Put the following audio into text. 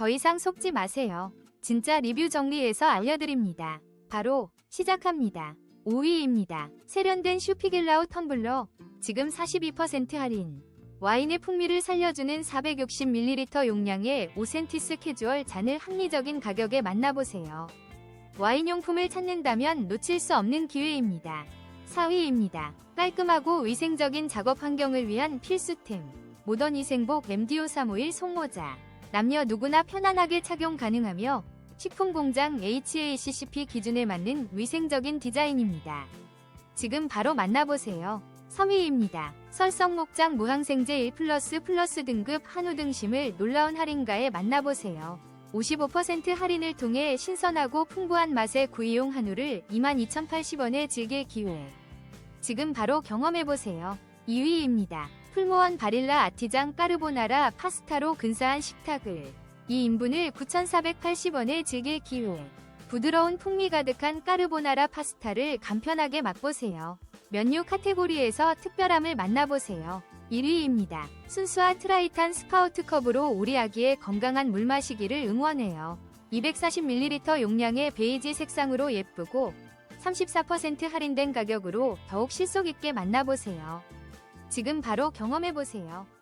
더 이상 속지 마세요. 진짜 리뷰 정리해서 알려드립니다. 바로 시작합니다. 5위입니다. 세련된 슈피겔라우 텀블러 지금 42% 할인 와인의 풍미를 살려주는 460ml 용량의 오센티스 캐주얼 잔을 합리적인 가격에 만나보세요. 와인용품을 찾는다면 놓칠 수 없는 기회입니다. 4위입니다. 깔끔하고 위생적인 작업 환경을 위한 필수템. 모던 위생복 MDO351 송모자. 남녀 누구나 편안하게 착용 가능하며 식품공장 HACCP 기준에 맞는 위생적인 디자인입니다. 지금 바로 만나보세요. 3위입니다. 설성목장 무항생제 1 플러스 플러스 등급 한우 등심을 놀라운 할인가에 만나보세요. 55% 할인을 통해 신선하고 풍부한 맛의 구이용 한우를 22,080원에 즐길 기회. 지금 바로 경험해보세요. 2위입니다. 풀무원 바릴라 아티장 까르보나라 파스타로 근사한 식탁을 2인분을 9,480원에 즐길 기회. 부드러운 풍미 가득한 까르보나라 파스타를 간편하게 맛보세요. 면류 카테고리에서 특별함을 만나보세요. 1위입니다. 순수한 트라이탄 스파우트 컵으로 우리 아기의 건강한 물 마시기를 응원해요. 240ml 용량의 베이지 색상으로 예쁘고 34% 할인된 가격으로 더욱 실속 있게 만나보세요. 지금 바로 경험해보세요.